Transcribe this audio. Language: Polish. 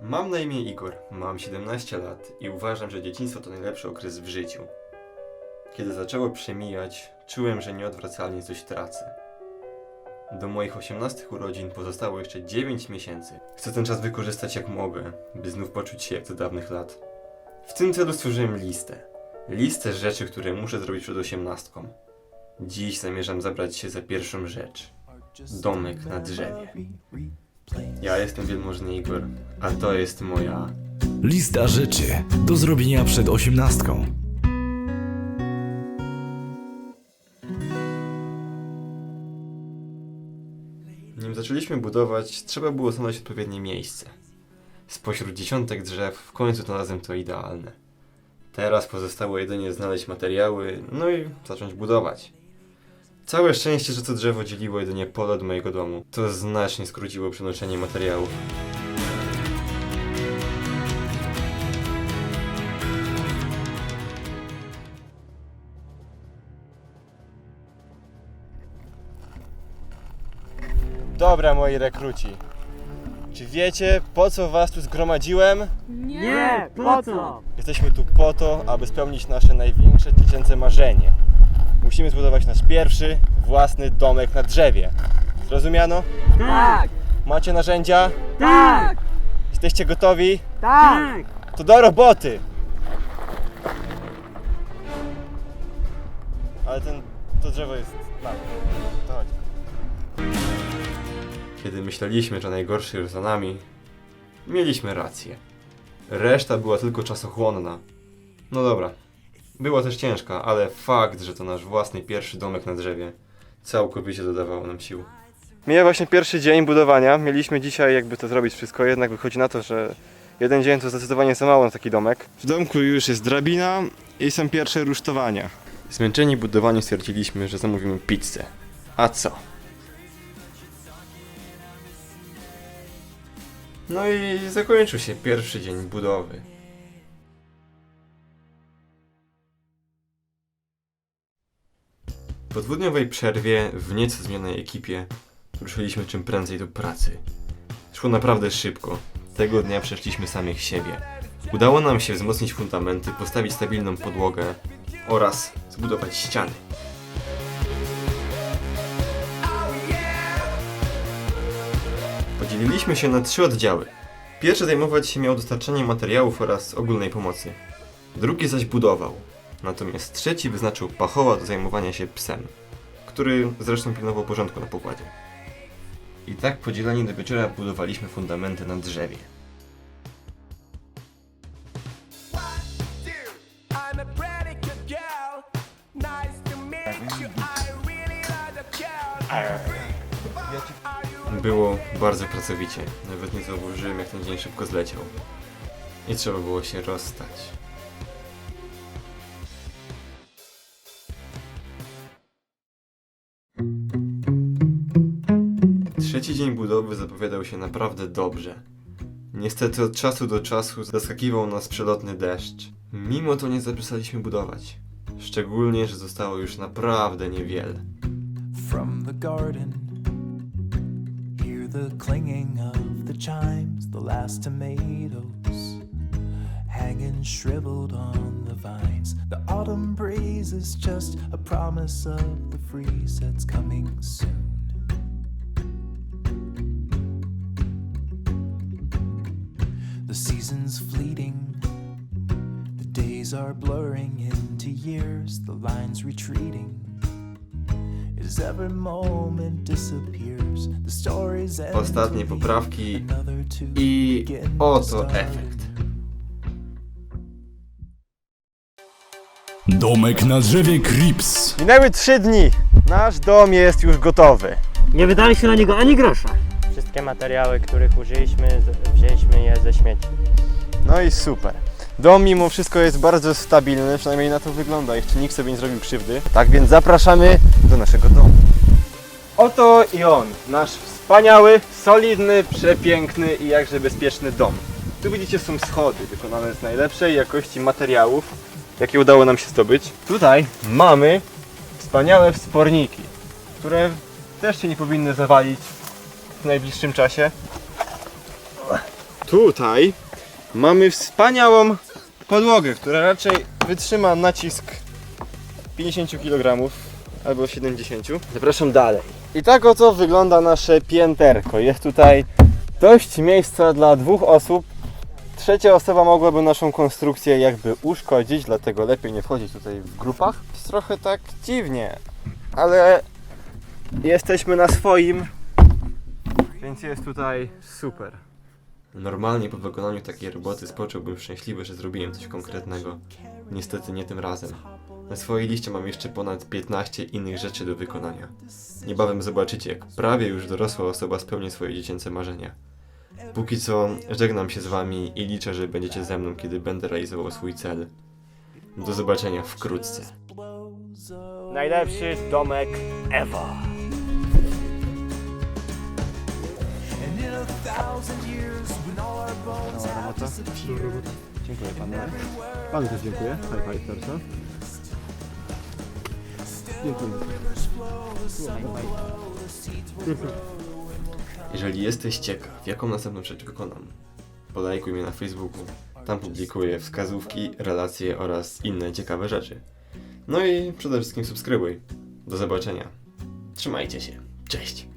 Mam na imię Igor, mam 17 lat i uważam, że dzieciństwo to najlepszy okres w życiu. Kiedy zaczęło przemijać, czułem, że nieodwracalnie coś tracę. Do moich 18 urodzin pozostało jeszcze 9 miesięcy. Chcę ten czas wykorzystać jak mogę, by znów poczuć się jak do dawnych lat. W tym celu stworzyłem listę. Listę rzeczy, które muszę zrobić przed 18. Dziś zamierzam zabrać się za pierwszą rzecz. Domek na drzewie. Ja jestem wielmożny Igor, a to jest moja... Lista rzeczy do zrobienia przed osiemnastką. Nim zaczęliśmy budować, trzeba było znaleźć odpowiednie miejsce. Spośród dziesiątek drzew w końcu znalazłem to idealne. Teraz pozostało jedynie znaleźć materiały, no i zacząć budować. Całe szczęście, że to drzewo dzieliło jedynie pole od mojego domu. To znacznie skróciło przenoszenie materiałów. Dobra, moi rekruci. Czy wiecie, po co was tu zgromadziłem? Nie, po co? Jesteśmy tu po to, aby spełnić nasze największe dziecięce marzenie. Musimy zbudować nasz pierwszy, własny domek na drzewie. Zrozumiano? Tak, Macie narzędzia? tak, Jesteście gotowi? tak. To do roboty! Ale ten, to drzewo jest małe. To chodź. Kiedy myśleliśmy, że najgorszy już za nami, mieliśmy rację. Reszta była tylko czasochłonna. No dobra. Była też ciężka, ale fakt, że to nasz własny pierwszy domek na drzewie, całkowicie dodawało nam sił. Mija właśnie pierwszy dzień budowania. Mieliśmy dzisiaj jakby to zrobić wszystko, jednak wychodzi na to, że jeden dzień to zdecydowanie za mało na taki domek. W domku już jest drabina i są pierwsze rusztowania. Zmęczeni budowaniem stwierdziliśmy, że zamówimy pizzę. A co? No i zakończył się pierwszy dzień budowy. Po dwudniowej przerwie w nieco zmienionej ekipie ruszyliśmy czym prędzej do pracy. Szło naprawdę szybko. Tego dnia przeszliśmy samych siebie. Udało nam się wzmocnić fundamenty, postawić stabilną podłogę oraz zbudować ściany. Podzieliliśmy się na trzy oddziały. Pierwszy zajmować się miał dostarczaniem materiałów oraz ogólnej pomocy. Drugi zaś budował. Natomiast trzeci wyznaczył pachoła do zajmowania się psem, który zresztą pilnował porządku na pokładzie. I tak podzieleni do wieczora budowaliśmy fundamenty na drzewie. Było bardzo pracowicie. Nawet nie zauważyłem, jak ten dzień szybko zleciał. I trzeba było się rozstać. Trzeci dzień budowy zapowiadał się naprawdę dobrze. Niestety od czasu do czasu zaskakiwał nas przelotny deszcz. Mimo to nie zaprzestaliśmy budować. Szczególnie, że zostało już naprawdę niewiele. from the garden. Hear the clinging of the chimes, the last tomatoes hanging shriveled on the vines. The autumn breeze is just a promise of the freeze that's coming soon. Season's fleeting. The days are blurring into years, the lines retreating. As every moment disappears, the stories end Ostatnie poprawki i oto efekt. Domek na drzewie Crips. Minęły trzy dni. Nasz dom jest już gotowy. Nie wydaliśmy na niego ani grosza. Wszystkie materiały, których użyliśmy, wzięliśmy je śmieci. No i super. Dom mimo wszystko jest bardzo stabilny, przynajmniej na to wygląda. Jeszcze nikt sobie nie zrobił krzywdy. Tak więc zapraszamy do naszego domu. Oto i on, nasz wspaniały, solidny, przepiękny i jakże bezpieczny dom. Tu widzicie są schody wykonane z najlepszej jakości materiałów, jakie udało nam się zdobyć. Tutaj mamy wspaniałe wsporniki, które też się nie powinny zawalić w najbliższym czasie. Tutaj mamy wspaniałą podłogę, która raczej wytrzyma nacisk 50 kg albo 70. Zapraszam dalej. I tak oto wygląda nasze pięterko. Jest tutaj dość miejsca dla dwóch osób. Trzecia osoba mogłaby naszą konstrukcję jakby uszkodzić, dlatego lepiej nie wchodzić tutaj w grupach. Jest trochę tak dziwnie, ale jesteśmy na swoim, więc jest tutaj super. Normalnie po wykonaniu takiej roboty spocząłbym szczęśliwy, że zrobiłem coś konkretnego. Niestety nie tym razem. Na swojej liście mam jeszcze ponad 15 innych rzeczy do wykonania. Niebawem zobaczycie, jak prawie już dorosła osoba spełni swoje dziecięce marzenia. Póki co żegnam się z wami i liczę, że będziecie ze mną, kiedy będę realizował swój cel. Do zobaczenia wkrótce. Najlepszy domek Ewa. And in a thousand years, when all our bones have disappeared, Dziękuję panu. Panu też dziękuję. High five serca. Dziękuję. Jeżeli jesteś ciekaw, jaką następną rzecz wykonam, polajkuj mnie na Facebooku. Tam publikuję wskazówki, relacje oraz inne ciekawe rzeczy. No i przede wszystkim subskrybuj. Do zobaczenia. Trzymajcie się. Cześć.